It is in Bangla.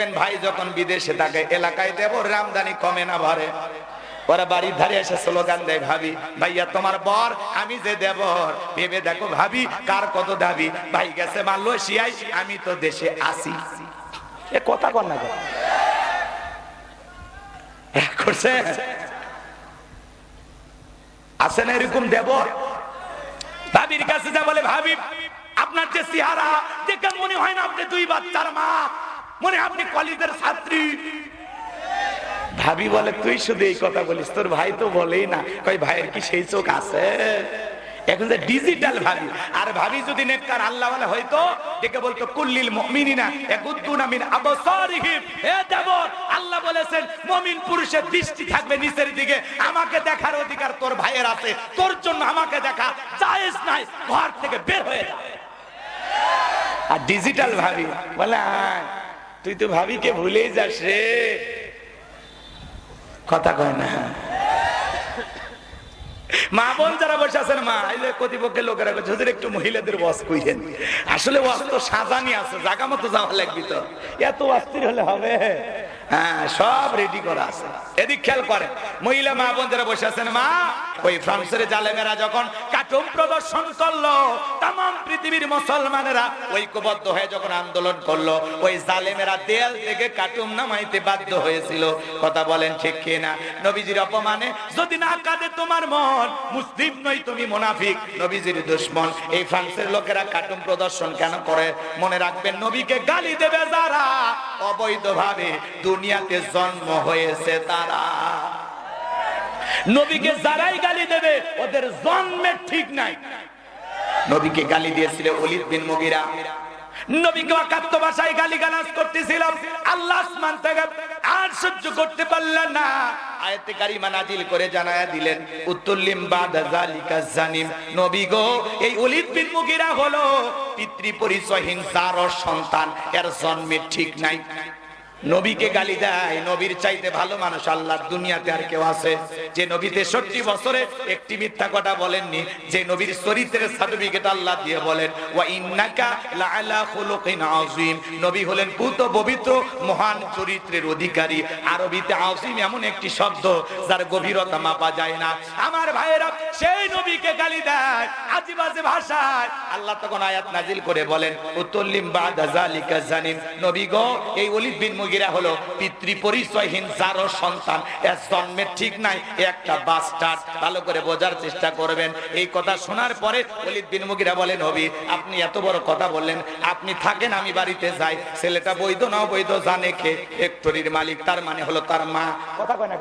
দেখবেন ভাই যখন বিদেশে থাকে, এলাকায় দেব, রামদানি কমে না ভরে। ওরা বাড়ির ধারে এসে স্লোগান দেয়, ভাবি, ভাইয়া, তোমার বর, আমি যে দেবর। ভেবে দেখো, ভাবি, কার কত দাবি? ভাই গেছে মালয়েশিয়ায়, আমি তো দেশে আসি এ কথা কর না করছে। আছে না এরকম দেবর? ভাবির কাছে যা বলে, ভাবি, আপনার যে চেহারা, দেখে মনে হয় না আপনি দুই বাচ্চার মা। মনে আপনি কলেজের ছাত্রী। ভাবি বলে তুই শুধু এই কথা বলিস তোর ভাই তো বলেই না। কই ভাইয়ের কি সেই চোখ আছে? এখন যে ডিজিটাল ভাবি আর ভাবি যদি নেককার আল্লাহ বলে হয়তো ডেকে বলতো কুল্লিল মুমিনিনা ইয়াকুদ্দুনা মিন আবসারিহিম। হে দেবর আল্লাহ বলেছেন মুমিন পুরুষের দৃষ্টি থাকবে নিচের দিকে। আমাকে দেখার অধিকার তোর ভাইয়ের আছে। তোর জন্য আমাকে দেখা জায়েজ নাই ঘর থেকে বের হয়ে যা। আর ডিজিটাল ভাবি বলে আয়, তুই তো ভাবি কে ভুলেই যাস রে। কথা কয় না। মা বোন যারা বসে আছেন, মা কর্তৃপক্ষের লোকেরা হুজুর, একটু মহিলাদের বস কইছেন আসলে ওয়াজ তো সাজানি আছে, জাগা মতো যাওয়া লাগবে তো। এত অস্থির হলে হবে। হ্যাঁ সব রেডি করা আছে। এদিক খেয়াল করে মহিলা মা বোন বসে আছেন, মা। ওই ফ্রান্সের জালেমেরা যখন কাটুম প্রদর্শন করল তাম পৃথিবীর মুসলমানেরা ঐক্যবদ্ধ হয়ে যখন আন্দোলন করল, ওই জালেমেরা দেয়াল থেকে কাটুম নামাইতে বাধ্য হয়েছিল। কথা বলেন ঠিক কিনা? নবীজির অপমানে, যদি না কাঁদে তোমার মন, মুসলিম নই তুমি মুনাফিক। নবীজির দুশ্মন, এই ফ্রান্সের লোকেরা কার্টুন প্রদর্শন কেন করে? মনে রাখবেন, নবীকে গালি দেবে যারা অবৈধভাবে দুনিয়াতে জন্ম হয়েছে তারা। নবীকে যারাই গালি দেবে, ওদের জন্মের ঠিক নাই। নবীকে গালি দিয়েছিল অলিদ বিন মুগিরা। এই মুগিরা হলো পিতৃ পরিচয়হীন যার সন্তান, এর জন্মের ঠিক নাই। নবীকে গালি দেয়, নবীর চাইতে ভালো মানুষ আল্লাহর দুনিয়াতে আর কেউ আছে। যে নবী তেষট্টি বছরে একটি মিথ্যা কথা বলেননি, যে নবীর চরিত্রের সার্টিফিকেট আল্লাহ দিয়ে বলেন, ওয়া ইন্নাকা লাআলা খুলুকিন আযীম। নবী হলেন পুত পবিত্র, মহান চরিত্রের অধিকারী। আরবিতে আযীম এমন একটি শব্দ, যার গভীরতা মাপা যায় না। আমার ভাইয়েরা, সেই নবীকে গালি দেয় আজেবাজে ভাষায়। আল্লাহ তখন আয়াত নাজিল করে বলেন উত্তল্লিম বাদা জালিকা জানিম। নবী গো, এই অলিদ বিন মুগিরা হলো পিতৃ পরিচয়হীন যারও সন্তান। এর জন্মের ঠিক নাই, একটা বাস্টার্ড ভালো করে বোঝার চেষ্টা করবেন। এই কথা শোনার পরে অলিদ বিন মুগিরা বলেন, হবি, আপনি এত বড় কথা বললেন। আপনি থাকেন, আমি বাড়িতে যাই। ছেলেটা বৈধ না বৈধ জানে কে? ফ্যাক্টরির মালিক, তার মানে হলো তার মা। কথা কয় না?